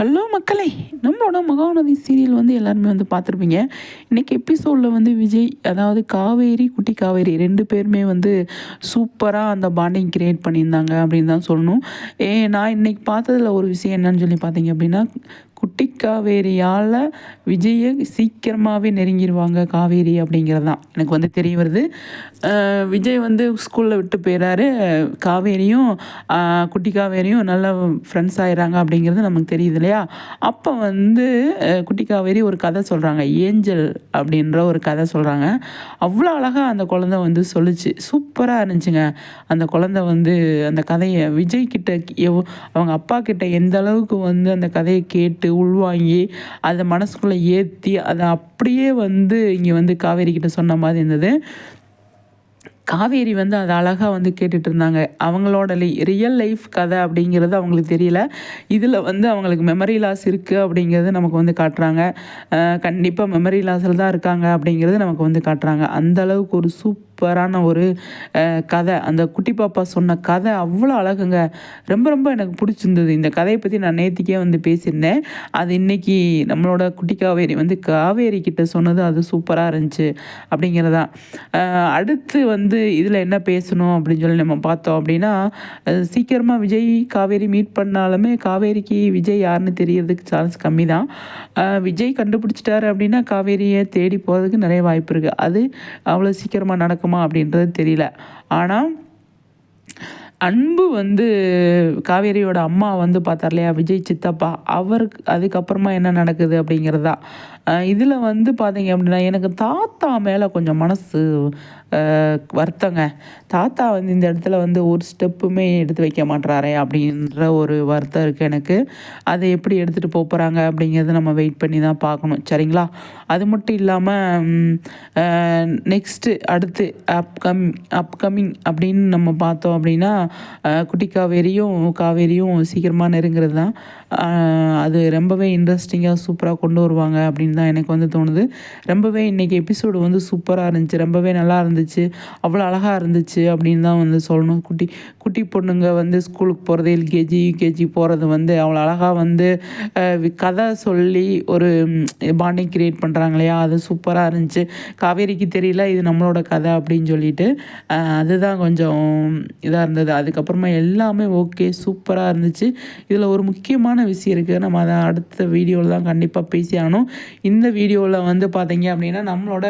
Hello மக்களே நம்மளோட Mahanadi serial வந்து எல்லாருமே வந்து பார்த்துருப்பீங்க. இன்றைக்கி எபிசோடில் வந்து விஜய் அதாவது காவேரி குட்டி காவேரி ரெண்டு பேருமே வந்து சூப்பராக அந்த பாண்டிங் கிரியேட் பண்ணியிருந்தாங்க அப்படின்னு தான் சொல்லணும். ஏ நான் இன்றைக்கி பார்த்ததில் ஒரு விஷயம் என்னன்னு சொல்லி பார்த்தீங்க அப்படின்னா குட்டி காவேரியால் விஜயை சீக்கிரமாகவே நெருங்கிடுவாங்க காவேரி அப்படிங்கிறது தான் எனக்கு வந்து தெரிய வருது. விஜய் வந்து ஸ்கூலில் விட்டு போயிடுறாரு காவேரியும் குட்டி காவேரியும் நல்ல ஃப்ரெண்ட்ஸ் ஆயிடுறாங்க அப்படிங்கிறது நமக்கு தெரியுது இல்லையா? அப்போ வந்து குட்டி காவேரி ஒரு கதை சொல்கிறாங்க ஏஞ்சல் அப்படின்ற ஒரு கதை சொல்கிறாங்க அவ்வளோ அழகாக அந்த குழந்த வந்து சொல்லிச்சு. சூப்பராக இருந்துச்சுங்க. அந்த குழந்த வந்து அந்த கதையை விஜய் கிட்ட எவ் அவங்க அப்பா கிட்ட எந்த அளவுக்கு வந்து அந்த கதையை கேட்டு உள்வாங்கி அதை மனசுக்குள்ளே ஏற்றி அதை அப்படியே வந்து இங்கே வந்து காவேரி கிட்ட சொன்ன மாதிரி இருந்தது. காவேரி வந்து அதை அழகாக வந்து கேட்டுட்டு இருந்தாங்க. அவங்களோட ரியல் லைஃப் கதை அப்படிங்கிறது அவங்களுக்கு தெரியல. இதில் வந்து அவங்களுக்கு மெமரி லாஸ் இருக்குது அப்படிங்கிறது நமக்கு வந்து காட்டுறாங்க. கண்டிப்பாக மெமரி லாஸில் தான் இருக்காங்க அப்படிங்கிறது நமக்கு வந்து காட்டுறாங்க. அந்த அளவுக்கு ஒரு சூப் சூப்பரான ஒரு கதை. அந்த குட்டி பாப்பா சொன்ன கதை அவ்வளோ அழகுங்க. ரொம்ப ரொம்ப எனக்கு பிடிச்சிருந்தது. இந்த கதையை பற்றி நான் நேற்றுக்கே வந்து பேசியிருந்தேன். அது இன்றைக்கி நம்மளோட குட்டி காவேரி வந்து காவேரி கிட்ட சொன்னது அது சூப்பராக இருந்துச்சு அப்படிங்கிறதா. அடுத்து வந்து இதில் என்ன பேசணும் அப்படின்னு சொல்லி நம்ம பார்த்தோம் அப்படின்னா சீக்கிரமாக விஜய் காவேரி மீட் பண்ணாலுமே காவேரிக்கு விஜய் யாருன்னு தெரியறதுக்கு சான்ஸ் கம்மி தான் விஜய் கண்டுபிடிச்சிட்டாரு அப்படின்னா காவேரியை தேடி போகிறதுக்கு நிறைய வாய்ப்பு இருக்குது அது அவ்வளோ சீக்கிரமாக நடக்கும் இருக்குமா அப்படின்றது தெரியல. ஆனால் அன்பு வந்து காவேரியோட அம்மா வந்து பார்த்தார் இல்லையா விஜய் சித்தப்பா அவருக்கு அதுக்கப்புறமா என்ன நடக்குது அப்படிங்கிறது தான் இதில் வந்து பார்த்தீங்க அப்படின்னா எனக்கு தாத்தா மேலே கொஞ்சம் மனசு வருத்தங்க. தாத்தா வந்து இந்த இடத்துல வந்து ஒரு ஸ்டெப்புமே எடுத்து வைக்க மாட்டுறாரே அப்படின்ற ஒரு வருத்தம் இருக்குது எனக்கு. அதை எப்படி எடுத்துகிட்டு போகிறாங்க அப்படிங்கிறத நம்ம வெயிட் பண்ணி தான் பார்க்கணும். சரிங்களா? அது மட்டும் இல்லாமல் நெக்ஸ்ட்டு அடுத்து அப்கம் அப்கமிங் அப்படின்னு நம்ம பார்த்தோம் அப்படின்னா குட்டி காவேரியும் காவேரியும் சீக்கிரமாக நெருங்கிறது தான் அது ரொம்பவே இன்ட்ரெஸ்டிங்காக சூப்பராக கொண்டு வருவாங்க அப்படின்னு அப்படின்னு தான் எனக்கு வந்து தோணுது. ரொம்பவே இன்றைக்கி எபிசோடு வந்து சூப்பராக இருந்துச்சு. ரொம்பவே நல்லா இருந்துச்சு. அவ்வளோ அழகாக இருந்துச்சு அப்படின்னு தான் வந்து சொல்லணும். குட்டி குட்டி பொண்ணுங்க வந்து ஸ்கூலுக்கு போகிறது எல்கேஜி யூகேஜி போகிறது வந்து அவ்வளோ அழகாக வந்து கதை சொல்லி ஒரு பாண்டிங் க்ரியேட் பண்ணுறாங்க இல்லையா? அது சூப்பராக இருந்துச்சு. காவேரிக்கு தெரியல இது நம்மளோட கதை அப்படின்னு சொல்லிட்டு அதுதான் கொஞ்சம் இதாக இருந்தது. அதுக்கப்புறமா எல்லாமே ஓகே சூப்பராக இருந்துச்சு. இதில் ஒரு முக்கியமான விஷயம் இருக்குது நம்ம அதை அடுத்த வீடியோவில் தான் கண்டிப்பாக பேசி ஆகணும். இந்த வீடியோவில் வந்து பார்த்தீங்க அப்படின்னா நம்மளோட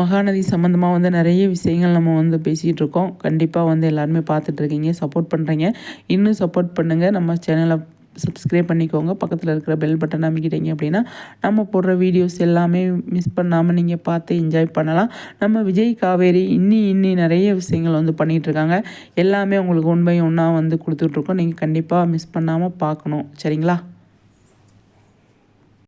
மகாநதி சம்மந்தமாக வந்து நிறைய விஷயங்கள் நம்ம வந்து பேசிகிட்டு இருக்கோம். கண்டிப்பாக வந்து எல்லாருமே பார்த்துட்ருக்கீங்க சப்போர்ட் பண்ணுறீங்க இன்னும் சப்போர்ட் பண்ணுங்கள் நம்ம சேனலை சப்ஸ்கிரைப் பண்ணிக்கோங்க. பக்கத்தில் இருக்கிற பெல் பட்டன் அமைக்கிட்டீங்க அப்படின்னா நம்ம போடுற வீடியோஸ் எல்லாமே மிஸ் பண்ணாமல் நீங்கள் பார்த்து என்ஜாய் பண்ணலாம். நம்ம விஜய் காவேரி இன்னி இன்னி நிறைய விஷயங்கள் வந்து பண்ணிகிட்ருக்காங்க எல்லாமே உங்களுக்கு ஒன் பை ஒன்னாக வந்து கொடுத்துட்ருக்கோம் நீங்கள் கண்டிப்பாக மிஸ் பண்ணாமல் பார்க்கணும். சரிங்களா?